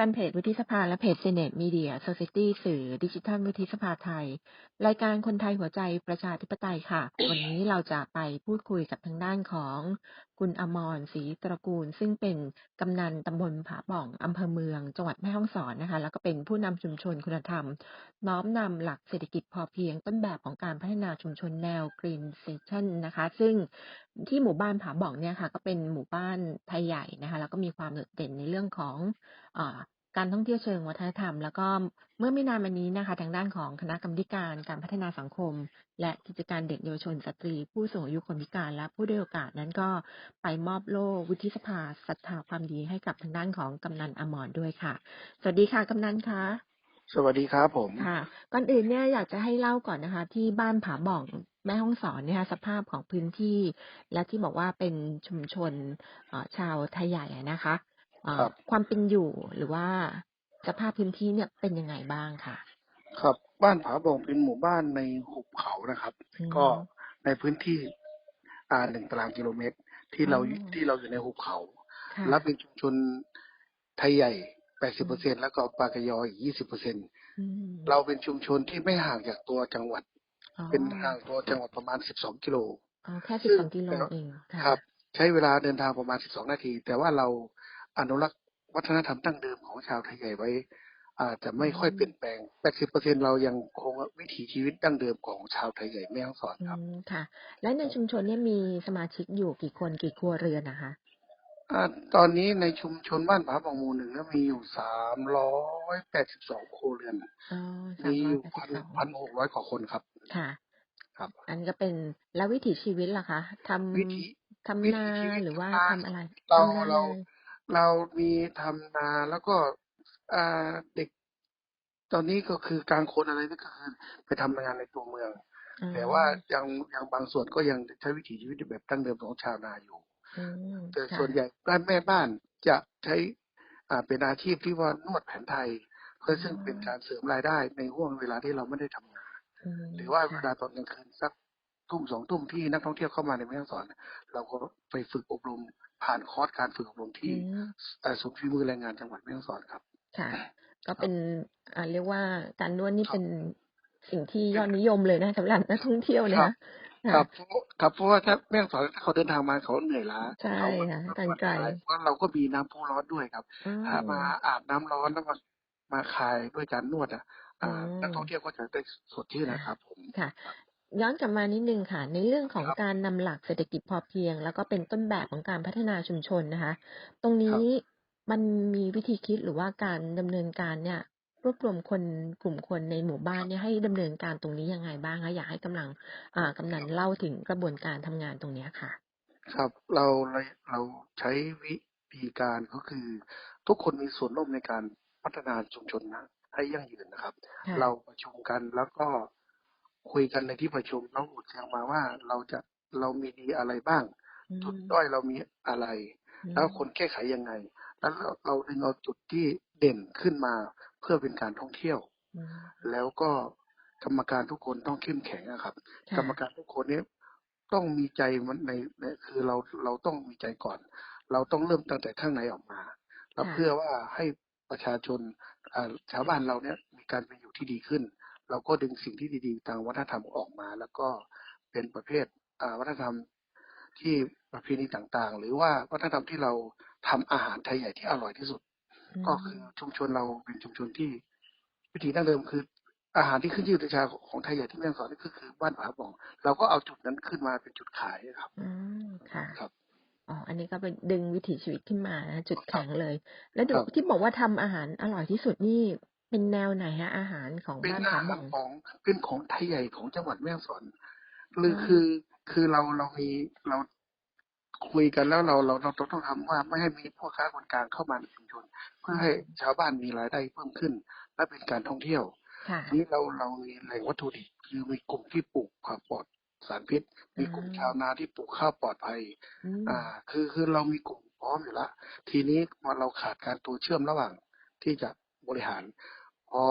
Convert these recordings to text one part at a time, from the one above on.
ฟนเพจวุฒิสภาและเพจเจเน็ตมีเดียโซเซตี้สื่อดิจิทัลวุฒิสภาไทย รายการคนไทยหัวใจประชาธิปไตยค่ะ วันนี้เราจะไปพูดคุยกับทางด้านของ คุณอมรศรีตระกูล ซึ่งเป็นกำนันตำบลผาบ่องอำเภอเมือง จังหวัดแม่ฮ่องสอนนะคะ แล้วก็เป็นผู้นำชุมชนคุณธรรม น้อมนำหลักเศรษฐกิจพอเพียงต้นแบบของการพัฒนาชุมชนแนว Green Station นะคะ ซึ่งที่หมู่บ้านผาบ่องเนี่ยค่ะ ก็เป็นหมู่บ้านไทยใหญ่นะคะ แล้วก็มีความโดดเด่นในเรื่องของ การท่องเที่ยวเชิงวัฒนธรรม แล้วก็เมื่อไม่นานมานี้นะคะ ทางด้านของคณะกรรมาธิการการพัฒนาสังคม และกิจการเด็กเยาวชนสตรี ผู้สูงอายุคนพิการและผู้ด้อยโอกาสนั้นก็ไปมอบโล่วุฒิสภาศรัทธาความดีให้กับทางด้านของกำนันอมรด้วยค่ะ สวัสดีค่ะกำนันคะสวัสดีครับผมค่ะก่อนอื่นเนี่ยอยากจะให้เล่าก่อนนะคะ ที่บ้านผาบ่องแม่ห้องสอนเนี่ยค่ะสภาพของพื้นที่ และที่บอกว่าเป็นชุมชนเอ่อชาวไทยใหญ่อะนะคะเอ่อ ครับความเป็นอยู่หรือว่าสภาพพื้นที่เนี่ยเป็นยังไงบ้างค่ะ ครับบ้านผาบ่องเป็นหมู่บ้านในหุบเขานะครับอืมก็ในพื้นที่อ่าหนึ่งตารางกิโลเมตร ที่เราอ๋อที่เราอยู่ในหุบเขาค่ะและเป็นชุมชนไทยใหญ่แปดสิบเปอร์เซ็นแล้วก็ปากยออีกยี่สิบเปอร์เซ็นอืมเราเป็นชุมชนที่ไม่ห่างจากตัวจังหวัดอ๋อเป็นห่างตัวจังหวัดประมาณสิบสองกิโลอ๋อแค่สิบสองกิโลเองค่ะครับ ใช้เวลาเดินทางประมาณ12นาที แต่ว่าเรา อนุรักษ์วัฒนธรรมดั้งเดิมของชาวไทยใหญ่ไว้ อาจจะไม่ค่อยเปลี่ยนแปลง 80%เรายังคงวิถีชีวิตดั้งเดิมของชาวไทยใหญ่แม่ฮ่องสอนอืครับมค่ะ และในชุมชนเนี่ยมีสมาชิกอยู่กี่คนกี่ครัวเรือนนะคะอ่าตอนนี้ในชุมชนบ้านผาบางหมู่หนึ่งก็มีอยู่382ครัวเรือนอ๋อสามมีร้ออยยู่แปดพัสินบสองพันหกร้อยกว่าคนครับ ค่ะ ครับ อันก็เป็นแล้ววิถีชีวิตล่ะคะทำวิถีทำวินาถีชีวิตหรือว่าทำนาทำอะไรเราทำนาเรา เลยเรามีทำนาแล้วก็อ่าเด็ก ตอนนี้ก็คือกลางคนอะไรนี่ก็คือไปทำงานในตัวเมืองอ๋อแต่ว่ายังยังบางส่วนก็ยังใช้วิถีชีวิตแบบดั้งเดิมของชาวนาอยู่อืมแต่ค่ะส่วนใหญ่บ้านแม่บ้านจะใช้อ่าเป็นอาชีพที่ว่านวดแผนไทย เพื่อซึ่งเป็นการเสริมรายได้ในห่วงเวลาที่เราไม่ได้ทำงานมหรือว่าเวค่ะลาตอนกลางคืนสัก ทุ่มสองทุ่มที่นักท่องเที่ยวเข้ามาในแม่ฮ่องสอน เราก็ไปฝึกอบรมผ่านคอร์สการฝึกอบรมอืที่มเอ่อศูนย์ฝีมือแรงงานจังหวัดแม่ฮ่องสอนครับ ค่ะ ก็เป็นอ่าเรียกว่าการนวดนี่ครับเป็นสิ่งที่ยอดนิยมเลยนะสำหรับนักท่องเที่ยวนะครัคะบครับเพราะครับเพราะว่าถ้าแม่ฮ่องสอนถ้าเขาเดินทางมาเขาเหนื่อยล้าใช่เขาค่ะการไกลเพราะเราก็มีน้ำพุร้อนด้วยครับอ๋อถ้ามาอาบน้ำร้อนแล้วมามาคลายด้วยการนวดอะอ่าอืมนักท่องเที่ยวก็จะได้สดชื่นนะครับผมค่ะ ย้อนกลับมานิดนึงค่ะ ในเรื่องของครับการนำหลักเศรษฐกิจพอเพียง แล้วก็เป็นต้นแบบของการพัฒนาชุมชนนะคะ ตรงนี้มันมีวิธีคิดหรือว่าการดำเนินการเนี่ย รวบรวมคนกลุ่มคนในหมู่บ้านเนี่ยให้ดำเนินการตรงนี้ยังไงบ้างคะอยากให้กำลังอ่ากำนันเล่าถึงกระบวนการทำงานตรงเนี้ยค่ะ ครับเราเราเราใช้วิธีการก็คือ ทุกคนมีส่วนร่วมในการพัฒนาชุมชนนะให้ยั่งยืนนะครับค่ะเราประชุมกันแล้วก็ คุยกันในที่ประชุมน้องอุดแจ้งมาว่าเราจะเรามีดีอะไรบ้างอืมจุดด้อยเรามีอะไรอืมแล้วคนแก้ไขยังไง แล้วเราเราดึงเอาจุดที่เด่นขึ้นมาเพื่อเป็นการท่องเที่ยวอืมแล้วก็กรรมการทุกคนต้องเข้มแข็งอะครับค่ะกรรมการทุกคนเนี้ต้องมีใจมันในในคือเราเราต้องมีใจก่อน เราต้องเริ่มตั้งแต่ข้างในออกมาแล้วค่ะเพื่อว่าให้ประชาชนอ่าชาวบ้านเราเนี่ยมีการเป็นอยู่ที่ดีขึ้น เราก็ดึงสิ่งที่ดีๆ ทางวัฒนธรรมออกมา แล้วก็เป็นประเภทอ่าวัฒนธรรมที่ประเพณีต่างๆ หรือว่าวัฒนธรรมที่เราทำอาหารไทยใหญ่ที่อร่อยที่สุดมก็คือชุมชนเราเป็นชุมชนที่วิถีดั้งเดิมคือ อาหารที่ขึ้นชื่อในชาของไทยใหญ่ที่แม่ฮ่องสอนนี่ก็คือบ้านผาบ่องเราก็เอาจุดนั้นขึ้นมาเป็นจุดขายครับอืมค่ะครับอ๋ออันนี้ก็เป็นดึงวิถีชีวิตขึ้นมานะจุดแข็งเลย แล้วดูครับที่บอกว่าทำอาหารอร่อยที่สุดนี่ เป็นแนวไหนฮะอาหารของเป็นบ้านอาผาหารบ่องของเป็นของไทยใหญ่ของจังหวัดแม่ฮ่องสอนหรืออ๋อคือคือเราเรามีเราคุยกันแล้วเราเราเราต้องทำว่าไม่ให้มีพ่อค้าคนกลางเข้ามาในชุมชน เพื่อให้ชาวบ้านมีรายได้เพิ่มขึ้น และเป็นการท่องเที่ยวค่ะทีนี้เราเรามีแหล่งวัตถุดิบคือมีกลุ่มที่ปลูกผักปลอดสารพิษ มีกลุ่มอืมชาวนาที่ปลูกข้าวปลอดภัยอืมอ่า คือคือเรามีกลุ่มพร้อมอยู่ละทีนี้พอเราขาดการตัวเชื่อมระหว่างที่จะบริหาร พอ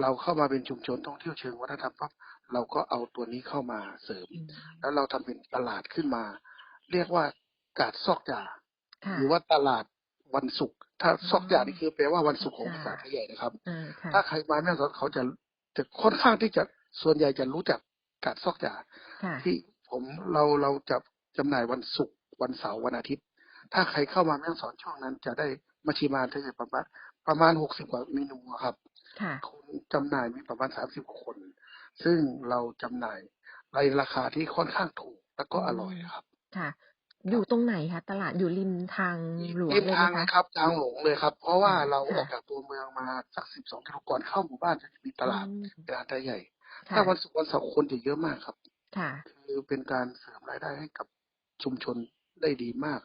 เราเข้ามาเป็นชุมชนท่องเที่ยวเชิงวัฒนธรรมปั๊บเราก็เอาตัวนี้เข้ามาเสริมอืมแล้วเราทำเป็นตลาดขึ้นมา เรียกว่ากาดซอกจ่าค่ะหรือว่าตลาดวันศุกร์ถ้าอ๋อซอกจ่านี่คือแปลว่าวันศุกร์ของซอกภาจ่าษาไทยใหญ่นะครับอ่าค่ะถ้าใครมาแม่ฮ่องสอนเขาจะจะค่อนข้างที่จะส่วนใหญ่จะรู้จักกาดซอกจ่าค่ะที่ผมเราเราจะจำหน่ายวันศุกร์วันเสาร์วันอาทิตย์ ถ้าใครเข้ามาแม่ฮ่องสอนช่วงนั้นจะได้มาชิมอาหารไทยใหญ่ประมาณ ประมาณหกสิบกว่าเมนูอะครับค่ะคนจำหน่ายมีประมาณสามสิบคน ซึ่งเราจำหน่ายในราคาที่ค่อนข้างถูกแล้วก็อร่อยครับ ค่ะ อยู่ตรงไหนคะตลาดอยู่ริมทางหลวงริมเลยทางไหมนะคะครับทางหลวงเลยครับ เพราะว่าค่ะเราค่ะออกจากตัวเมืองมาสักสิบสองกิโลก่อนเข้าหมู่บ้านจะมีตลาดอืมเป็นร้านไทยใหญ่ค่ะถ้าวันศุกร์วันเสาร์คนจะเยอะมากครับ ค่ะ คือเป็นการเสริมรายได้ให้กับชุมชนได้ดีมาก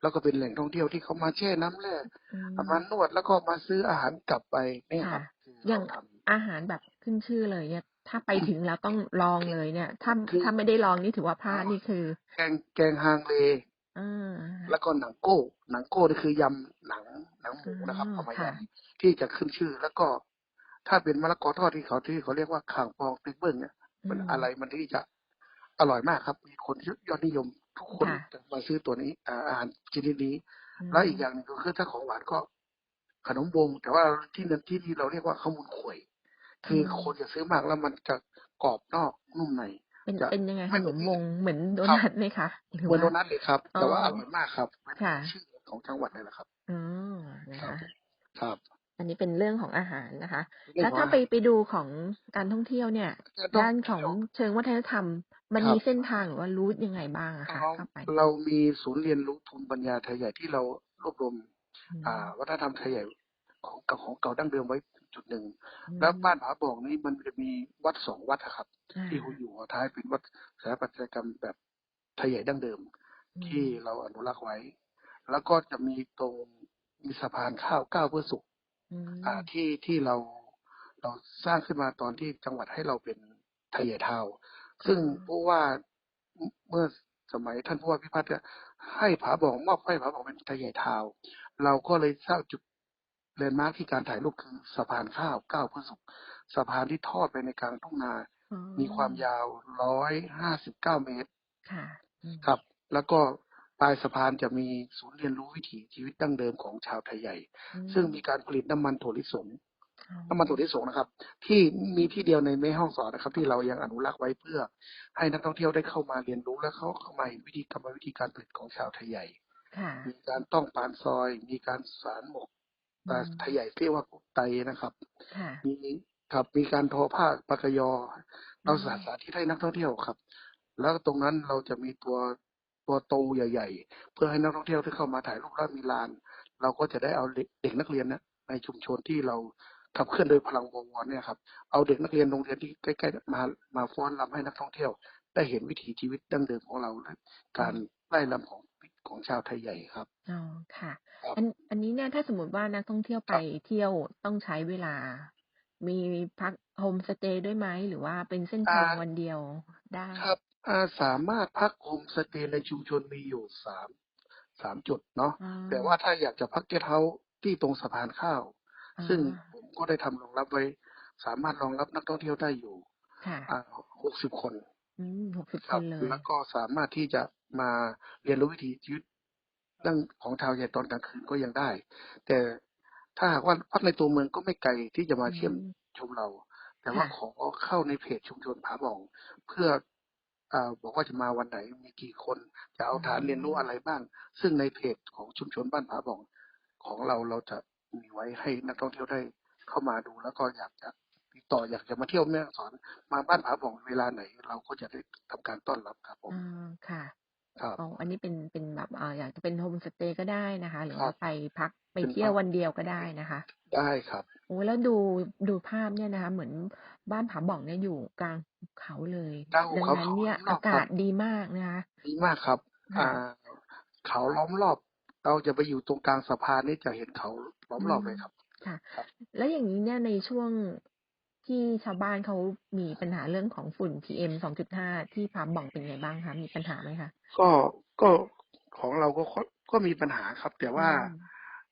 แล้วก็เป็นแหล่งท่องเที่ยวที่เขามาแช่น้ำแร่อืมมานวดแล้วก็มาซื้ออาหารกลับไปเนี่ยครับค่ะคืออย่างเราทอาหารแบบขึ้นชื่อเลยเนี่ย ถ้าไปถึงแล้วต้องลองเลยเนี่ย ถ้าคือถ้าไม่ได้ลองนี่ถือว่าพลาดนี่คือำแกงแกงฮางเลอ่าแล้วก็หนังโก้ หนังโก้นี่คือยำหนังหนังหมูนะครับอ๋อเอามาค่ะยำที่จะขึ้นชื่อแล้วก็ ถ้าเป็นมะละกอทอดที่เขาที่เขาเรียกว่าข่างปองติ๊กเบิ้งเนี่ยมันมอะไรมันที่จะอร่อยมากครับ มีคนที่ยอดนิยมทุก คนค่ะจะมาซื้อตัวนี้อ่าอาหารชนิดนี้มแล้วอีกอย่างหนึงก็คือถ้าของหวานก็ ขนมวง แต่ว่าที่นั่นที่นี่เราเรียกว่าข้าวมูลข่วย คือคนจะซื้อมากแล้วมันจะกรอบนอกนุ่มในเป็นจะเป็นยังไงไม่ขนมวงเหมือนโดครับนัทไหมคะหรือเหมือนโดว่านัทเลยครับ แต่ว่าอ๋ออร่อยมากครับเป็นค่ะชื่อของจังหวัดเลยแหละครับอ๋อนะครัคะบครับอันนี้เป็นเรื่องของอาหารนะคะเรื่องแล้วของถ้าอาไปหารไปดูของการท่องเที่ยวเนี่ยการท่องด้านของเที่ยวเชิงวัฒนธรรม มันครับมีเส้นทางหรือว่ารูทยังไงบ้างอะคะเราเข้าไปเรามีศูนย์เรียนรู้ภูมิปัญญาไทยใหญ่ที่เรารวบรวมอืมอ่าวัฒนธรรมไทยใหญ่ของเก่าของเก่าดั้งเดิมไว้จุดหนึ่งอืมแล้วบ้านผาบ่องนี้มันจะมีวัดสองวัดอะครับอ่าที่หัวอยู่หัวท้ายเป็นวัดสถาปัตยกรรมแบบไทยใหญ่ดั้งเดิมอืมที่เราอนุรักษ์ไว้ แล้วก็จะมีตรงมีสะพานข้าวก้าวเพื่อสุขอืมอ่าที่ที่เราเราสร้างขึ้นมาตอนที่จังหวัดให้เราเป็นไทยใหญ่ทาวน์ ซึ่งผู้ว่าเมื่อสมัยท่านผู้ว่าพิพัฒน์เนี่ยให้ผาบ่องมอบให้ผาบ่องเป็นไทยใหญ่ทาวน์เราก็เลยสร้างจุดเลนด์มาร์คที่การถ่ายรูปคือสะพานข้าวก้าวเพื่อสุขสะพานที่ทอดไปในกลางทุ่งนาอ๋อมีความยาวร้อยห้าสิบเก้าเมตรค่ะอืมครับ แล้วก็ปลายสะพานจะมีศูนย์เรียนรู้วิถีชีวิตดั้งเดิมของชาวไทยใหญ่อืมซึ่งมีการผลิตน้ำมันถั่วลิสงอ๋อ น้ำมันถั่วลิสงนะครับ ที่มีที่เดียวในแม่ห้องสอนนะครับ ที่เรายังอนุรักษ์ไว้เพื่อ ให้นักท่องเที่ยวได้เข้ามาเรียนรู้และเข้าเข้ามาเห็นวิธีกรรมวิธีการผลิตของชาวไทยใหญ่ค่ะมีการต้องปานซอย มีการสารหมกแต่ไทยใหญ่เรียกว่ากุ๊กไตนะครับค่ะมีครับมีการทอผ้าปากกยอ เราอืมสาสาที่ให้นักท่องเที่ยวครับ แล้วตรงนั้นเราจะมีตัวตัวโตใหญ่ ๆ เพื่อให้นักท่องเที่ยวที่เข้ามาถ่ายรูปแล้วมีลาน เราก็จะได้เอาเด็กเด็กนักเรียนนะในชุมชนที่เรา ขับเคลื่อนโดยพลังวงวอนเนี่ยครับเอาเด็กนักเรียนโรงเรียนที่ใกล้ๆมามาฟ้อนรำให้นักท่องเที่ยว ได้เห็นวิถีชีวิตดั้งเดิมของเราและการไล่รำของของชาวไทยใหญ่ครับอ๋อค่ะครับอันอันนี้เนี่ยถ้าสมมติว่านักท่องเที่ยวไปครับเที่ยวต้องใช้เวลา มีพักโฮมสเตย์ด้วยไหมหรือว่าเป็นเส้นอ่าทางวันเดียวได้ครับอ่าสามารถพักโฮมสเตย์ในชุมชนมีอยู่สามสามจุดเนาะอ๋อแต่ว่าถ้าอยากจะพักเกสต์เฮาส์ที่ตรงสะพานข้าวอ๋อซึ่งผม ก็ได้ทำรองรับไว้ สามารถรองรับนักท่องเที่ยวได้อยู่ค่ะอ่าหกสิบคนอืมหกสิบคครับนเลยแล้วก็สามารถที่จะมาเรียนรู้วิถีชีวิตดั้งของชาวใหญ่ตอนกลางคืนก็ยังได้ แต่ถ้าหากว่าพักในตัวเมืองก็ไม่ไกลที่จะมาเชื่อมอืมชมเรา แต่ว่าค่ะขอเข้าในเพจชุมชนผาบ่อง เพื่ออ่าบอกว่าจะมาวันไหนมีกี่คน จะเอาฐานเรียนรู้อะไรบ้าง ซึ่งในเพจของชุมชนบ้านผาบ่อง ของเราเราจะมีไว้ให้นักท่องเที่ยวได้ เข้ามาดู แล้วก็อยากจะติดต่ออยากจะมาเที่ยวแม่ฮ่องสอนมาบ้านผาบ่องเวลาไหน เราก็จะได้ทำการต้อนรับครับผมอ่าค่ะครับอ๋ออันนี้เป็นเป็นแบบอ่าอยากจะเป็นโฮมสเตย์ก็ได้นะคะ หรือครัว่าบไปพักไปเป็นเที่ยวพักวันเดียวก็ได้นะคะ ได้ครับโอ้แล้วดูดูภาพเนี่ยนะคะ เหมือนบ้านผาบ่องเนี่ยอยู่กลางภูเขาเลยกลางภูดังเขานั้นเขาเนี่ยล้อมรอบอากาศดีมากนะคะดีมากครับค่ะอ่า เขาล้อมรอบ เราจะไปอยู่ตรงกลางสะพานนี่จะเห็นเขาล้อมรอบเลยครับ ค่ะครับแล้วอย่างนี้เนี่ยในช่วงที่ชาวบ้านเขามีปัญหาเรื่องของฝุ่น PM 2.5ที่ผาบ่องเป็นไงบ้างคะมีปัญหาไหมคะก็ก็ของเราก็ค่อนก็มีปัญหาครับ แต่ว่าอืม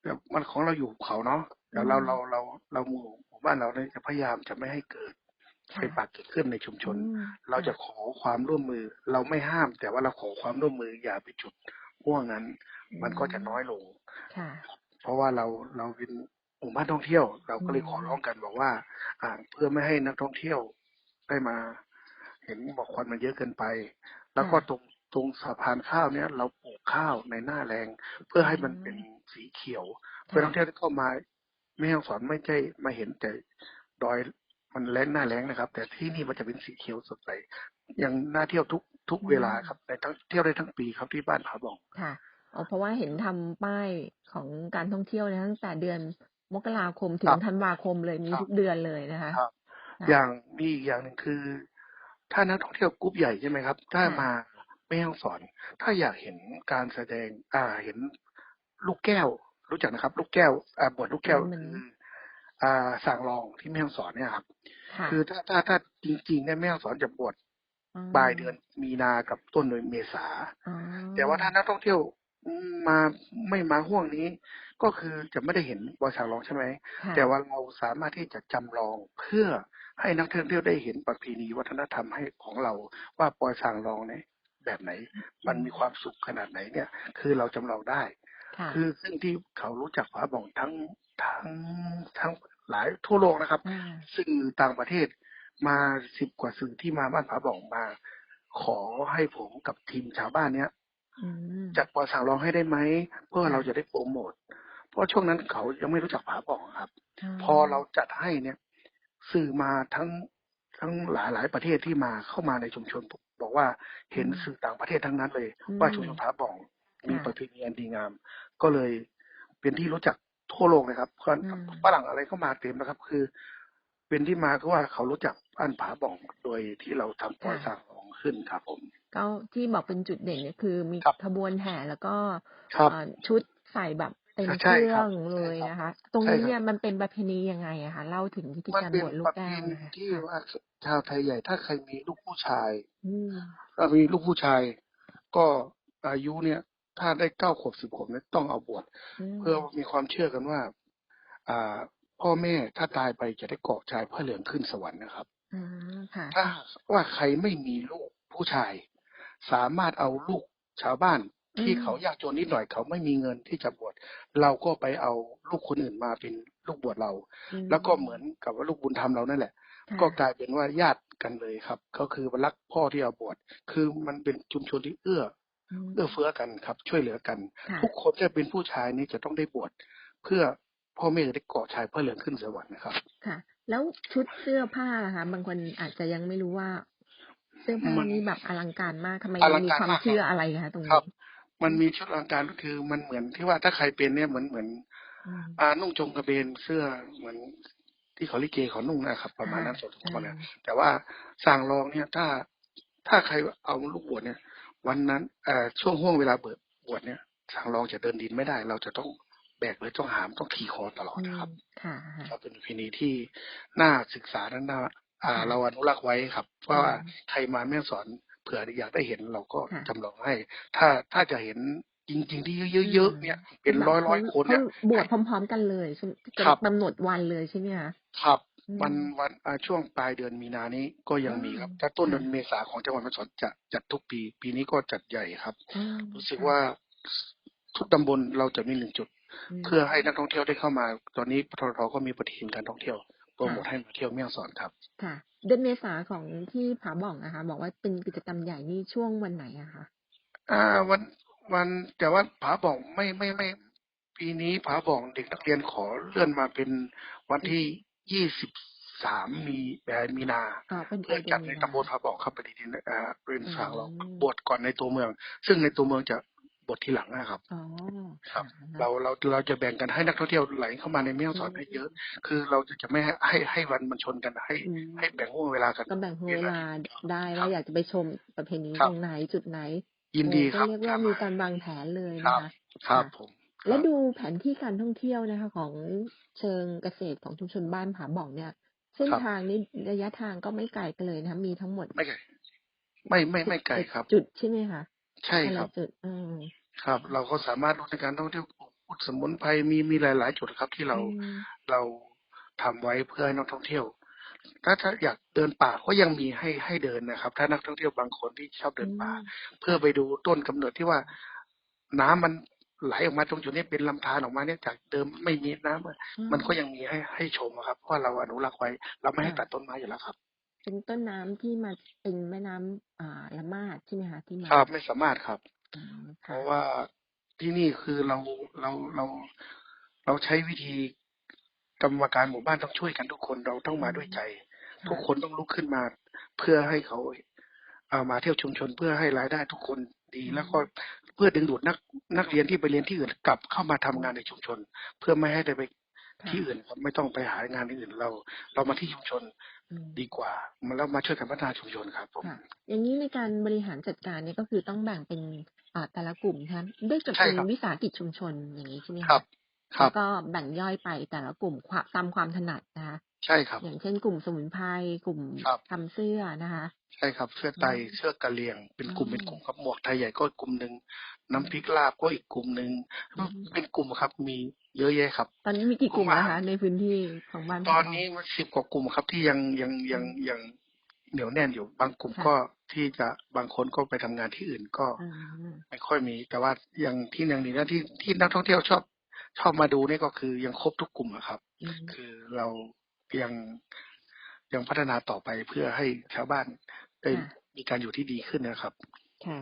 แต่มันของเราอยู่เขาเนาะแต่อืมเราเราเราเราหมู่หมู่บ้านเราเนี่ยจะพยายามจะไม่ให้เกิดไฟค่ะป่าเกิดขึ้นในชุมชนอืมเราจะค่ขอความร่วมมือ เราไม่ห้าม แต่ว่าเราขอความร่วมมืออย่าไปจุดห่วงนั้น มันก็จะน้อยลงค่ะเพราะว่าเราเราเป็น หมู่บ้านท่องเที่ยว เราก็เลยอืมขอร้องกันบอกว่า อ่า เพื่อไม่ให้นักท่องเที่ยวได้มา เห็นบอกควันมันเยอะเกินไป แล้วก็ตรงตรงสะพานข้าวเนี้ยเราปลูกข้าวในหน้าแรง เพื่อให้มันเป็นสีเขียว เพื่อนักท่องเที่ยวที่เข้ามาไม่ให้สอนไม่ใช่มาเห็นแต่ดอยมันแรงหน้าแรงนะครับ แต่ที่นี่มันจะเป็นสีเขียวสดใสยังน่าเที่ยวทุกทุกเวลาครับในทั้งเที่ยวได้ทั้งปีครับที่บ้านผาบ่องค่ะอ๋อเพราะว่าเห็นทำป้ายของการท่องเที่ยวเนี่ยตั้งแต่เดือน มกราคมถึครังบธันวาคมเลยมีครับทุกเดือนเลยนะคะครับค่ะอย่างมีอีกอย่างหนึ่งคือ ถ้านักท่องเที่ยวกรุ๊ปใหญ่ใช่ไหมครับ ถ้าค่ะมาแม่ฮ่องสอน ถ้าอยากเห็นการแสดง อ่าเห็นลูกแก้ว รู้จักนะครับ ลูกแก้วอ่าบทลูกแก้วมันคืออ่าสั่งรองที่แม่ฮ่องสอนเนี่ยครับค่ะคือถ้าถ้าถ้าจริงๆเนี่ยแม่ฮ่องสอนจะบวชอ๋อปลายเดือนมีนากับต้นเดือนเมษาอ๋อแต่ว่าถ้านักท่องเที่ยวมาไม่มาห่วงนี้ ก็คือจะไม่ได้เห็นบอยสั่งรองใช่ไหมค่ะแต่ว่าเราสามารถที่จะจำลองเพื่อให้นักท่องเที่ยวได้เห็นประเพณีวัฒนธรรมให้ของเรา ว่าปอยสางรองเนี่ยแบบไหน มันมีความสุขขนาดไหนเนี่ย คือเราจำลองได้ค่ะคือซึ่งที่เขารู้จักฝาบ่องทั้งทั้งทั้งหลายทั่วโลกนะครับอ่าซึ่งต่างประเทศมาสิบกว่าสื่อที่มาบ้านผาบ่องมา ขอให้ผมกับทีมชาวบ้านเนี้ยอืมจัดปอยสางรองให้ได้ไหมเพื่อค่ะเราจะได้โปรโมท เพราะช่วงนั้นเขายังไม่รู้จักผาบ่องครับ พอเราจัดให้เนี่ย สื่อมาทั้งทั้งหลายหลายประเทศที่มาเข้ามาในชุมชนบอกว่าเห็นสื่อต่างประเทศทั้งนั้นเลย ว่าชุมชนผาบ่อง มีประเพณีอันดีงาม ก็เลยเป็นที่รู้จักทั่วโลกเลยครับคนฝรั่งอะไรก็มาเต็มนะครับ คือ เป็นที่มาก็ว่าเขารู้จักบ้านผาบ่องโดยที่เราทำปอยสางรองขึ้นครับผมก็ที่บอกเป็นจุดเด่นเนี่ยคือมีครับขบวนแห่แล้วก็ครับเอ่อชุดใส่แบบ เต็มเคใช่รื่ครัอบงเลยใช่ครับนะคะ ตรงใช่นี้ครับเนี่ยมันเป็นประเพณียังไงอะคะเล่าถึงวิธีมันการเป็นบวชลูปกระเพแก้วณีนะคะที่ค่ะว่าชาวไทยใหญ่ถ้าใครมีลูกผู้ชายอืมถ้ามีลูกผู้ชาย ก็อายุเนี่ย ถ้าได้เก้าขวบสิบขวบเนี่ยต้องเอาบวชมเพื่อมีความเชื่อกันว่า อ่า พ่อแม่ถ้าตายไปจะได้เกาะชายพระเหลืองขึ้นสวรรค์นะครับอ่าค่ะถ้าว่าใครไม่มีลูกผู้ชาย สามารถเอาลูกชาวบ้าน ที่อืมเขายากจนนิดหน่อยเขาไม่มีเงินที่จะบวชเราก็ไปเอาลูกคนอื่นมาเป็นลูกบวชเราอืมแล้วก็เหมือนกับว่าลูกบุญธรรมเรานั่นแหละค่ะก็กลายเป็นว่าญาติกันเลยครับ ก็คือรักพ่อที่เอาบวชคือมันเป็นชุมชนที่เอื้ออืมเอื้อเฟื้อกันครับ ช่วยเหลือกันค่ะทุกคนที่เป็นผู้ชายนี่จะต้องได้บวชเพื่อพ่อแม่จะได้เกาะชายพระเหลืองขึ้นสวรรค์นะครับ ค่ะ แล้วชุดเสื้อผ้าล่ะคะบางคนอาจจะยังไม่รู้ว่าเสื้อผ้ามันนี้แบบอลังการมากทำไมอลังมีการความมากเชื่ออะไรคะตรงครันี้บ มันมีชุดอลังการก็คือมันเหมือนที่ว่าถ้าใครเป็นเนี่ยเหมือนเหมือนอืมอ่านุ่งจงกระเบนเสื้อเหมือนที่เขาลิเกเขานุ่งนะครับ ประมาณนั้นสมทุกคนนะแต่ว่าสั่งรองเนี่ย ถ้าถ้าใครเอาลูกบวชเนี่ย วันนั้นเอ่อช่วงห่วงเวลาเบิดบวชเนี่ยสั่งรองจะเดินดินไม่ได้ เราจะต้องแบกเลยต้องหามต้องขี่คอตลอดอืนะมครับค่ะค่ะครับเป็นประเพณีที่น่าศึกษาและน่าอ่าค่ะเราอนุรักษ์ไว้ครับเพอืราะว่ามใครมาแม่ฮ่องสอนเผื่ออยากได้เห็นเราก็ค่ะจำลองให้ ถ้าถ้าจะเห็นจริง ๆ ที่อืเยอะมๆเนี่ย เป็นแบบร้อยเขาร้อยคนเขาเนี่ยบวชให้พร้อม ๆ กันเลยใช่ไหมครักำบกำหนดวันเลยใช่ไหมคะครับอืวันมวันอ่าช่วงปลายเดือนมีนานี้ก็ยัอ๋งอมีครับ ถ้าต้นเดืค่ะอนเมษาของจังหวัดแม่ฮ่องสอนจะจัดทุกปี ปีนี้ก็จัดใหญ่ครับอ๋อรู้สึกค่ะว่าทุกตำบลเราจะมีหนึ่งจุดอืมเพื่อให้นักท่องเที่ยวได้เข้ามา ตอนนี้ปตทก็มีปฏิทินการท่องเที่ยวโปรค่ะโมทให้มาเที่ยวแม่ฮ่องสอนครับ ค่ะ เดือนเมษาของที่ผาบ่องนะคะบอกว่าเป็นกิจกรรมใหญ่นี่ช่วงวันไหนอะคะอ่าวันวันแต่ว่าผาบ่องไม่ไม่ไม่ ปีนี้ผาบ่องเด็กนักเรียนขอเลื่อนมาเป็นวันอืมที่ยี่สิบสามมีเอ่อมีนาอ๋อเป็นปเพื่อลายเดือจันดมีในนาตำบลผาบ่องครับปฏิทินอ่าเรียนอืสางเรามบวชก่อนในตัวเมือง ซึ่งในตัวเมืองจะ บวชทีหลังนะครับอ๋อครัค่ะบนะเราเราเราจะแบ่งกันให้นักท่องเที่ยวไหลเข้ามาในแม่ฮ่องอืสอนมให้เยอะ คือเราจะไม่ให้ให้ให้วันมันชนกันให้อืมให้แบ่งห่วงเวลากันก็แบ่งห่วงเวเวลาลาที่ได้คว่ารับอยากจะไปชมประเพณีครัตบรงไหนจุดไหน ยินโอ้ดีก็ครับเรียกว่าถ้ามีมาการวางแผนเลยครันะบคะครับค่ะผมคแล้รัวบดูแผนที่การท่องเที่ยวนะคะ ของเชิงเกษตรของชุมชนบ้านผาบ่องเนี่ยเส้นครับทางนี้ระยะทางก็ไม่ไกลกันเลยนะคะมีทั้งหมดไม่ไกลไม่ไม่สิบไม่ไกลเอ็ดครับ จุดใช่ไหมคะใช่แต่คละรับจุดอืม ครับ เราก็สามารถลดในการท่องเที่ยวพูดสมุนไพรมีมีหลาย ๆ จุดครับที่อืเรามเราทำไว้เพื่อให้นักท่องเที่ยว ถ้าถ้าอยากเดินป่าก็ยังมีให้ให้เดินนะครับ ถ้านักท่องเที่ยวบางคนที่ชอบอืเดินป่ามเพื่อค่ะไปดูต้นกำเนิดที่ว่า น้ำมันไหลออกมาตรงจุดนี้เป็นลำธารออกมาเนี่ยจากเดิมไม่มีน้ำอะอืมันมก็ยังมีให้ให้ชมอะครับเพราะว่าเราอนุรักษ์ไว้ เราไม่ให้ค่ะตัดต้นไม้อยู่แล้วครับ เป็นต้นน้ำที่มาเป็นแม่น้ำอ่าละมาดใช่ไหมคะที่คมารับไม่สามารถครับอืม เพค่ะราะว่าที่นี่คือเราเราเราเราใช้วิธีกรรมการหมู่บ้านต้องช่วยกันทุกคนเราต้องอืมามด้วยใจ ทุค่ะกคนต้องลุกขึ้นมา เพื่อให้เขาเอามาเที่ยวชุมชนเพื่อให้รายได้ทุกคนดีอืแล้วมก็เพื่อดึงดูดนักนักเรียนที่ไปเรียนที่อื่นกลับเข้ามาทำอืงานมในชุมชน เพื่อไม่ให้ได้ไปค่ะที่อื่นครับไม่ต้องไปหางานที่อื่นเรา เรามาที่ชุมชนอืม ดีกว่ามาแล้วมาช่วยกันพัฒนาชุมชนครับผมค่ะอย่างนี้ในการบริหารจัดการเนี่ยก็คือต้องแบ่งเป็นอ่าแต่ละกลุ่มนะคะได้จดใช่เป็นครับวิสาหกิจชุมชนอย่างนี้ใช่ไหมครัคะบครั แล้บวก็แบ่งย่อยไปแต่ละกลุ่มความตามความถนัดนะคะ ใช่ครับ อย่างเช่นกลุ่มสมุนไพรกลุ่มครับทำเสื้อนะคะ ใช่ครับ เสื้ออืไตมเสื้อกะเหรี่ยง เป็นอืกลุ่มเป็นมกลุ่มครับหมวกไทยใหญ่ก็กลุ่มหนึ่งอืน้ำมพริกลาบก็อีกกลุ่มหนึ่งอืมเป็นกลุ่มครับ มีเยอะแยะครับ ตอนนี้มีกี่กกลุ่ลุ่มมอาแล้วหารคะในพื้นที่ของบ้านตผาอนบ่องนี้มันสิบกว่ากลุ่มครับที่ยังยังอืยังมยังเหนียวแน่นอยู่บางกลุ่มค่ะก็ที่จะบางคนก็ไปทำงานที่อื่นก็อืมไม่ค่อยมี แต่ว่ายังที่ยังดีนะที่ที่นักท่องเที่ยวชอบ ชอบมาดูนี่ก็คือยังครบทุกกลุ่มอะครับอืมคือเรายังยังพัฒนาต่อไปเพื่อให้ชาวบ้านได้ค่ะมีการอยู่ที่ดีขึ้นนะครับ ค่ะ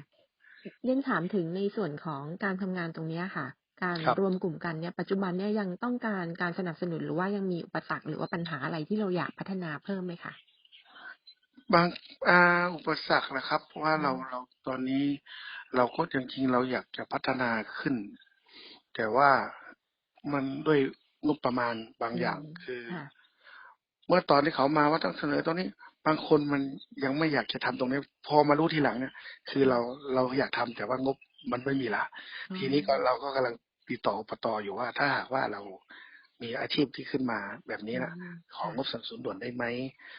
เรียนถามถึงในส่วนของการทำงานตรงเนี้ยค่ะ การครับรวมกลุ่มกันเนี่ยปัจจุบันเนี่ยยังต้องการการสนับสนุนหรือว่ายังมีอุปสรรคหรือว่าปัญหาอะไรที่เราอยากพัฒนาเพิ่มไหมคะบางอ่าอุปสรรคนะครับ เพราะว่าอืเรามเราตอนนี้เราก็จริงๆเราอยากจะพัฒนาขึ้น แต่ว่า มันด้วยงบประมาณบางอือย่างมคือค่ะเมื่อตอนที่เขามาว่าต้องเสนอตอนนี้ บางคนมันยังไม่อยากจะทำตรงนี้ พอมารู้ทีหลังเนี่ย คืออืเรามเราอยากทำแต่ว่างบมันไม่มีละอ๋อทีนี้ก็เราก็กำลังติดต่ออบตอยู่ว่าถ้าหากว่าเรามีอาชีพที่ขึ้นมาแบบอืนี้นะมของค่ะงบสนับสนุนด่วนได้ไหม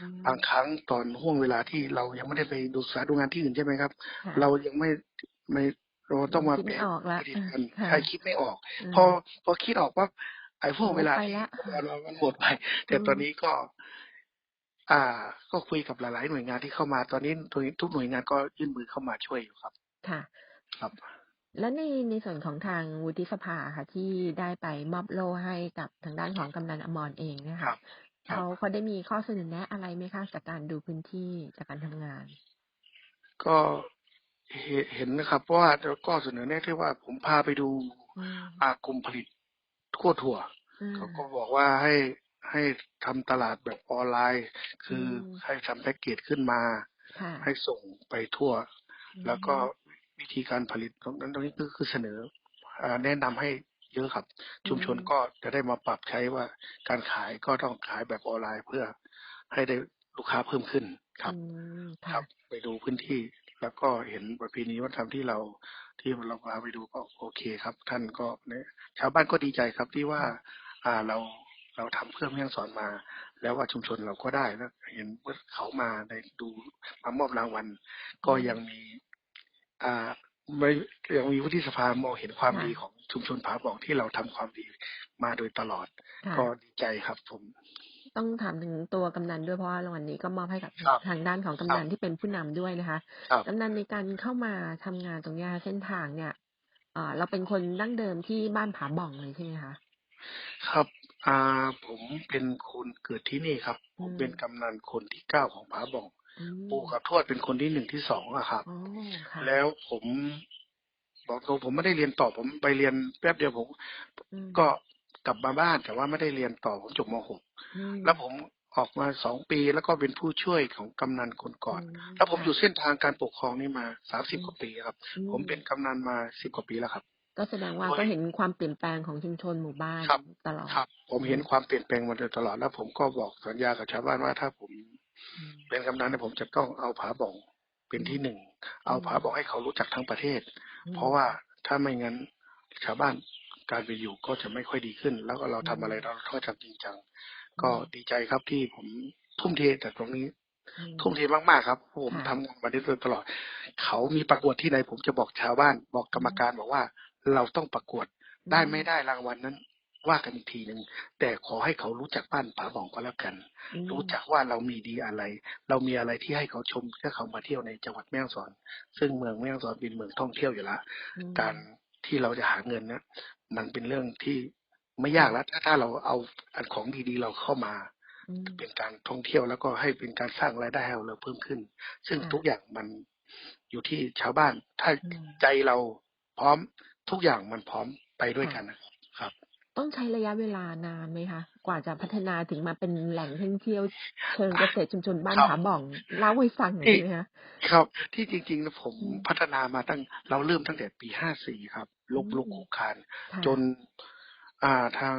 อืมบางครั้งตอนห่วงเวลาที่เรายังไม่ได้ไปดูสาดูงานที่อื่นใช่ไหมครับค่ะเรายังไม่ไม่ เราต้องมาคิดแปไม่ลออกละวิธีเออการค่ะใครคิดไม่ออกอืพอมพอคิดออกว่าไอ้พวกงเวบลาไปที่ละมันมันหมดไปอืแต่ตอนมนี้ก็ อ่า ก็คุยกับหลาย ๆ หน่วยงานที่เข้ามาตอนนี้ทุกหน่วยงานก็ยื่นมือเข้ามาช่วยอยู่ครับ ค่ะ ครับ แล้วในในส่วนของทางวุฒิสภาค่ะ ที่ได้ไปมอบโล่ให้กับทางด้านของกำนันอมรเองเนี่ยครัค่ะบครัเขาบเขาได้มีข้อเสนอแนะอะไรไหมคะจากการดูพื้นที่จากการทำงาน ก็ เห็นเห็นนะครับ เพราะว่าก็เสนอแนะที่ว่าผมพาไปดูอืมอากลุ่มผลิตขั้วถั่วอืมเขาก็บอกว่าให้ให้ทำตลาดแบบออนไลน์ คือือมให้ทำแพ็กเกจขึ้นมาค่ะให้ส่งไปทั่วอืแล้วก็มวิธีการผลิตตรงนั้นตรงนี้ก็คือเสนออ่าแนะนำให้เยอะครับอืชุมชนมก็จะได้มาปรับใช้ว่าการขายก็ต้องขายแบบออนไลน์เพื่อให้ได้ลูกค้าเพิ่มขึ้นคอืรับมครัค่ะบไปดูพื้นที่ แล้วก็เห็นประเพณีวัฒนธรรมที่เราที่เราพาไปดูก็โอเคครับ ท่านก็เนี่ยชาวบ้านก็ดีใจครับที่ว่าอ่าเราเราทำเพื่อแม่ฮ่องสอนมา แล้วว่าชุมชนเราก็ได้แล้วเห็นว่าเขามาในดูมามอบรางวัล ก็ยังมี อ่าไม่ยังมีวุฒิสภามองเห็นความค่ะดีของชุมชนผาบ่องที่เราทำความดีมาโดยตลอดค่ะก็ดีใจครับผม ต้องถามถึงตัวกำนันด้วยเพราะว่ารางวัลนี้ก็มอบให้กับครับทางด้านของกำนันที่เป็นผู้นำด้วยนะคะครับกำนันในการเข้ามาทำงานตรงเนี้ยเส้นทางเนี่ยเอ่อเราเป็นคนดั้งเดิมที่บ้านผาบ่องเลยใช่ไหมคะครับอ่าผมเป็นคนเกิดที่นี่ครับ ผมอืมเป็นกำนันคนที่เก้าของผาบ่องอืมปู่กับทวดเป็นคนที่หนึ่งที่สองอะครับอ๋อค่ะแล้วผมบอกตรงผมไม่ได้เรียนต่อผมไปเรียนแป๊บเดียวผมอืมก็ กลับมาบ้านแต่ว่าไม่ได้เรียนต่อผมจบมอืม .6 แล้วผมออกมาสองปีแล้วก็เป็นผู้ช่วยของกำนันคนก่อนอืมแล้วผมอยู่ค่ะเส้นทางการปกครองนี่มาสามสิบอืมกว่าปีครับอืผมเป็นกำนันมาสิบกว่าปีแล้วครับ ก็แสดงว่าโดยก็เห็นความเปลี่ยนแปลงของชุมชนหมู่บ้านครับตลอดครับ ผมเห็นความเปลี่ยนแปลงมาโดยตลอดแล้วผมก็บอกสัญญากับชาวบ้านว่าถ้าผมอืมเป็นกำนันเนี่ยผมจะต้องเอาผาบ่องเป็นที่หนึ่งเอาผาบ่องให้เขารู้จักทั้งประเทศอืมเพราะว่าถ้าไม่งั้นชาวบ้าน การไปอยู่ก็จะไม่ค่อยดีขึ้น แล้วก็เราทำอืมอะไรเราต้องทำจริงจังอืมก็ดีใจครับที่ผมทุ่มเทแต่ตรงนี้อืมทุ่มเทมากๆครับเพราะผมค่ะทำงานมาได้โดยตลอด เขามีประกวดที่ไหนผมจะบอกชาวบ้าน บอกกรรมการบอกว่าเราต้องประกวดได้ไม่ได้รางวัลนั้น ว่ากันอีกทีหนึ่งแต่ขอให้เขารู้จักบ้านผาบ่องก็แล้วกันอืมรู้จักว่าเรามีดีอะไร เรามีอะไรที่ให้เขาชมถ้าเขามาเที่ยวในจังหวัดแม่ฮ่องสอน ซึ่งเมืองแม่ฮ่องสอนเป็นเมืองท่องเที่ยวอยู่แล้วอืมการที่เราจะหาเงินนะ มันเป็นเรื่องที่ไม่ยากแล้ว ถ้าถ้าเราเอาอันของดีๆเราเข้ามาอืมเป็นการท่องเที่ยวแล้วก็ให้เป็นการสร้างรายได้ให้เราเพิ่มขึ้น ซึ่งค่ะทุกอย่างมันอยู่ที่ชาวบ้าน ถ้าอืมใจเราพร้อมทุกอย่างมันพร้อมไปด้วยกันนะครับ ต้องใช้ระยะเวลานานไหมคะกว่าจะพัฒนาถึงมาเป็นแหล่งท่องเที่ยวเชิงเกษตรชุมชนบ้านครับผาบ่องเล่าให้ฟังหน่อยที่ได้ไหมคะครับ ที่จริงๆนะผมอืมพัฒนามาตั้ง เราเริ่มตั้งแต่ปีห้าสี่ครับลุกอืมลุกคุกคานค่ะจน อ่าทาง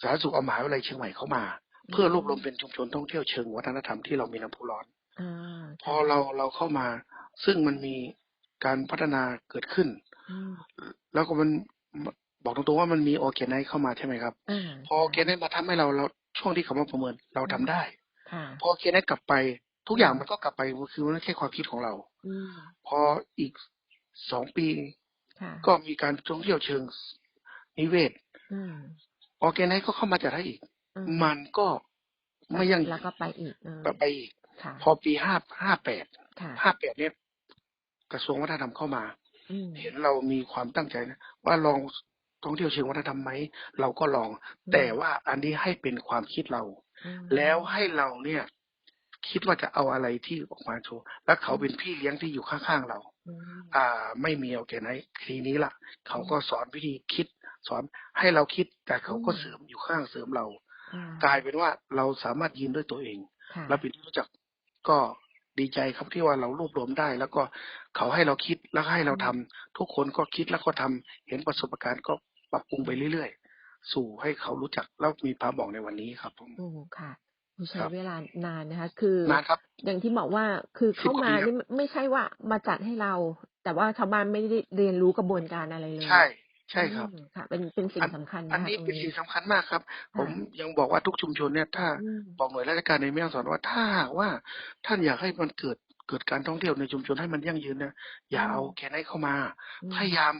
สาธารณสุขเอามหาวิทยาลัยเชียงใหม่เข้ามา เพื่อรวบรวมเป็นชุมชนท่องเที่ยวเชิงวัฒนธรรมที่เรามีน้ำพุร้อนอ่าพอเราเราเข้ามา ซึ่งมันมีการพัฒนาเกิดขึ้นอืมแล้วก็มัน บอกตรงๆว่ามันมีออร์แกไนซ์เข้ามาใช่ไหมครับอ่าพอออร์แกไนซ์มาทำให้เราเราช่วงที่เขามาประเมินเราทำได้ค่ะพอออร์แกไนซ์กลับไป ทุกอย่างมันก็กลับไปคือมันไม่ใช่ความคิดของเราอืมพออีกสองปีค่ะก็มีการท่องเที่ยวเชิงนิเวศอืมออร์แกไนซ์ก็เข้ามาจัดให้อีกอืมมันก็ไม่ยังแล้วก็ไปอีกเออไปอีกค่ะพอปีห้าห้าแปดค่ะห้าแปดเนี่ยกระทรวงวัฒนธรรมเข้ามาอืมเห็นเรามีความตั้งใจนะว่าลอง ท่องเที่ยวเชิงวัฒนธรรมไหมเราก็ลอง แต่ว่าอันนี้ให้เป็นความคิดเราอืมแล้วให้เราเนี่ย คิดว่าจะเอาอะไรที่ออกมาโชว์แล้วเขาเป็นพี่เลี้ยงที่อยู่ข้างๆเราอืมอ่า ไม่มีโอเคไหนทีนี้ละเขาก็สอนวิธีคิด สอนให้เราคิดแต่เขาก็อืมเสริมอยู่ข้างเสริมเราอ่ากลายเป็นว่าเราสามารถยืนด้วยตัวเองค่ะแล้วเป็นที่รู้จักก็ดีใจครับที่ว่าเรารวบรวมได้ แล้วก็เขาให้เราคิดแล้วก็ให้เราทำทุกคนก็คิดแล้วก็ทำเห็นประสบการณ์ก็ ปรับปรุงไปเรื่อยๆ สู่ให้เขารู้จักแล้วมีพาบอกในวันนี้ครับผมโอ้ค่ะใช้ครับเวลานานนะคะ คือนานครับ อย่างที่บอกว่าคือเข้ามาสิบกว่าปีครับนี่ไม่ใช่ว่ามาจัดให้เรา แต่ว่าชาวบ้านไม่ได้เรียนรู้กระบวนการอะไรเลยใช่ใช่ครับอืมค่ะเป็นเป็นสิ่งสำคัญอันนะคะนี้ตรงเป็นนี้สิ่งสำคัญมากครับค่ะผมยังบอกว่าทุกชุมชนเนี่ย ถ้าอืมบอกหน่วยราชการในแม่ฮ่องสอนว่าถ้าหากว่าท่านอยากให้มันเกิดเกิดการท่องเที่ยวในชุมชนให้มันยั่งยืนนะอย่าเอาแค่ไหนเข้ามาอืมพยายาม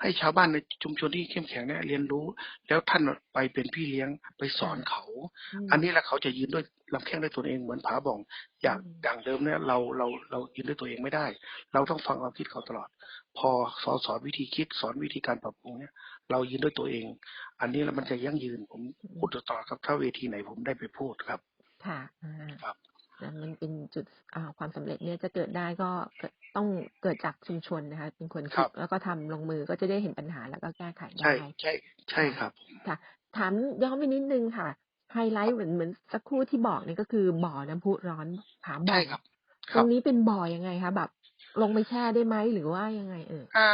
ให้ชาวบ้านในชุมชนที่เข้มแข็งเนี่ยเรียนรู้ แล้วท่านไปเป็นพี่เลี้ยงไปสอนเขามอันนี้แหละเขาจะยืนด้วยลำแข้งด้วยตัวเองเหมือนผาบ่องอย่างอืมดังเดิมเนี่ยเราเราเรายืนด้วยตัวเองไม่ได้ เราต้องฟังความคิดเขาตลอด พอสอนสอนวิธีคิดสอนวิธีการปรับปรุงเนี่ย เรายืนด้วยตัวเอง อันนี้แล้วมันจะยั่งยืนผมพูดต่อๆครับถ้าเวทีไหนผมได้ไปพูดครับ ค่ะอ่าครับแล้วมันเป็นจุดอ่าความสำเร็จเนี่ยจะเกิดได้ก็เกิด ต้องเกิดจากชุมชนนะคะเป็นคนครัคิดบแล้วก็ทำลงมือก็จะได้เห็นปัญหาแล้วก็แก้ไขใช่ได้ใช่ใช่ครับค่ะถามย้อนไปนิดนึงค่ะไฮไลท์เหมือนเหมือนสักครู่ที่บอกเนี่ยก็คือบ่อน้ำพุร้อนผาบ่อใช่ครับคตรัรบงนี้เป็นบ่อยังไงคะแบบ ลงไปแช่ได้ไหมหรือว่ายังไงเอออ่า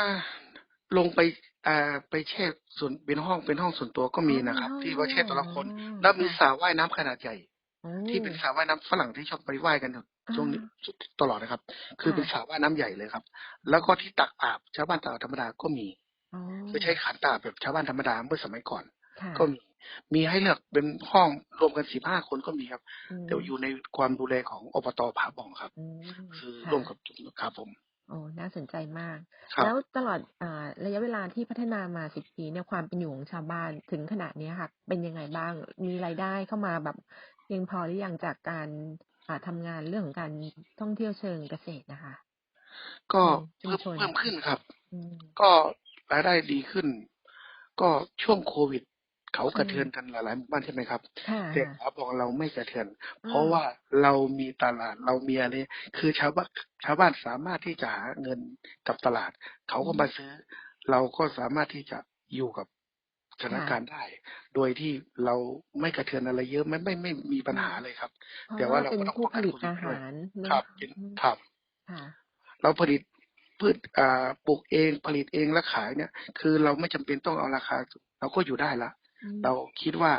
ลงไปอ่าไปแช่ส่วนเป็นห้องเป็นห้องส่วนตัวก็มีนะครับอ๋อที่ว่าแช่แต่ละคนอ๋อแล้วมีค่ะสระว่ายน้ำขนาดใหญ่โอ้ ที่เป็นสระว่ายน้ำฝรั่งที่ชอบไปว่ายกันช่วงนี้ตลอดนะครับ คือเป็นสระว่ายน้ำใหญ่เลยครับ แล้วก็ที่ตักอาบชาวบ้านตักอาบธรรมดาก็มีอ๋อไม่ใช่ขันตากแบบชาวบ้านธรรมดาเมื่อสมัยก่อนค่ะก็มีมีให้เลือกเป็นห้องรวมกันสิบห้าคนก็มีครับมแต่อยู่ในความดูแลของอบตผาบ่องครับอืมคือค่ะร่วมกับจุดครับผมโอ้น่าสนใจมากครับแล้วตลอดอ่าระยะเวลาที่พัฒนามาสิบปีเนี่ยความเป็นอยู่ของชาวบ้านถึงขนาดนี้ค่ะ เป็นยังไงบ้างมีรายได้เข้ามาแบบเพียงพอหรือยังจากการอ่าทำงานเรื่องของการท่องเที่ยวเชิงเกษตรนะคะ ก็ชุมเพิ่มชนเพิ่มขึ้นครับอืมก็รายได้ดีขึ้น ก็ช่วงโควิด เขาอืมกระเทือนกันหลายๆหมู่บ้านใช่ไหมครับค่ะแต่ผาบอกเราไม่กระเทือนอืมเพราะว่าเรามีตลาดเรามีอะไรคือชาวบ้านชาวบ้านสามารถที่จะหาเงินกับตลาด เขาก็มาซื้อ เราก็สามารถที่จะอยู่กับ สถานการณ์ได้ โดยที่เราไม่กระเทือนอะไรเยอะไม่ไม่ไม่มีปัญหาเลยครับเพราะแต่ว่าว่าเราเป็นก็ต้องผู้ป้องผกันลิตโควิดอาด้วยหารเนอะครับเป็นอืมครับค่ะเราผลิตพืชอ่าปลูกเองผลิตเองแล้วขายเนี่ย คือเราไม่จำเป็นต้องเอาราคาสูงเราก็อยู่ได้ละอืมเราคิดว่า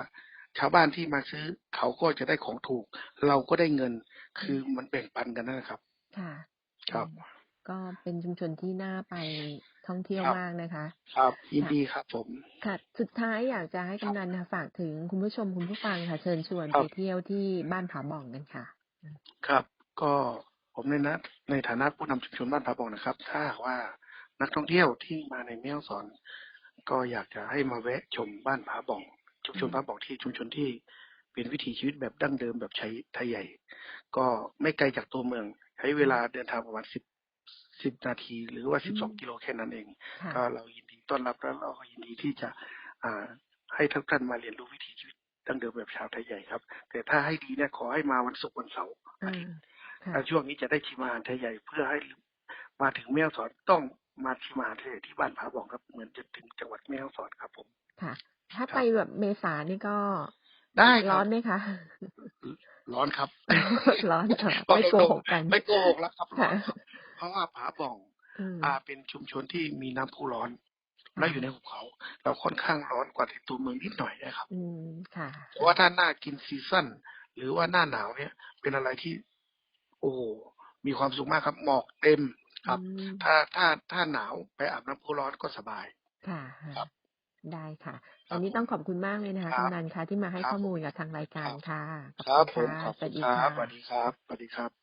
ชาวบ้านที่มาซื้อเขาก็จะได้ของถูก เราก็ได้เงิน คือมันแบ่งปันกันนะครับ ค่ะ ครับอืม ก็เป็นชุมชนที่น่าไปท่องเที่ยวครับมากนะคะ ครับยินดีครับผมค่ะ สุดท้ายอยากจะให้กำนันค่ะฝากถึงคุณผู้ชมคุณผู้ฟังค่ะ เชิญชวนครัไปบเที่ยวที่บ้านผาบ่องกันค่ะ ครับ ก็ผมในนะในฐานะผู้นำชุมชนบ้านผาบองนะครับ ถ้าหากว่านักท่องเที่ยวที่มาในแม่ฮ่องสอน ก็อยากจะให้มาแวะชมบ้านผาบ่อง ชุมชนอืมผาบ่องที่ชุมชนที่เป็นวิถีชีวิตแบบดั้งเดิมแบบใช้ไทยใหญ่ ก็ไม่ไกลจากตัวเมือง ใช้เวลาเดินทางประมาณสิบ สิบนาทีหรือว่าสิบสองกิโลแค่นั้นเองค่ะก็เรายินดีต้อนรับแล้วเราก็ยินดีที่จะอ่าให้ทุกท่านมาเรียนรู้วิถีชีวิตดั้งเดิมแบบชาวไทยใหญ่ครับ แต่ถ้าให้ดีเนี่ยขอให้มาวันศุกร์วันเสาร์อาอ่าทิตย์ค่ะถ้าช่วงนี้จะได้ชิมอาหารไทยใหญ่เพื่อให้มาถึงแม่ฮ่องสอนต้องมาชิมอาหารไทยใหญ่ที่บ้านผาบ่องครับ เหมือนจะถึงจังหวัดแม่ฮ่องสอนครับผมค่ะ ถ้าครับไปแบบเมษานี่ก็ได้คร้รัอบนไหมคะ ร้อนครับ ร้อนค่ะเพราะไม่โกเราหกกันไม่โกหกแล้วครับร้ค่ะอนครับ เพราะว่าผาบ่องอืมอ่าเป็นชุมชนที่มีน้ำพุร้อนค่ะและอยู่ในหุบเขา เราค่อนข้างร้อนกว่าในตัวเมืองนิดหน่อยนะครับ อืมค่ะแต่ว่าถ้าหน้ากินซีซั่นหรือว่าหน้าหนาวเนี่ย เป็นอะไรที่ โอ้โหมีความสุขมากครับ หมอกเต็มครับอืมถ้าถ้าถ้าหนาวไปอาบน้ำพุร้อนก็สบาย ค่ะครับได้ค่ะครัวับนนี้ต้องขอบคุณมากเลยนะคะครับกำนันค่ะที่มาให้ครับข้อมูลกับทางรายการครับค่ะ ครับผมะขอบสคุวัณสดีครัค่ะบสวัสดีครับสวัสดีครับ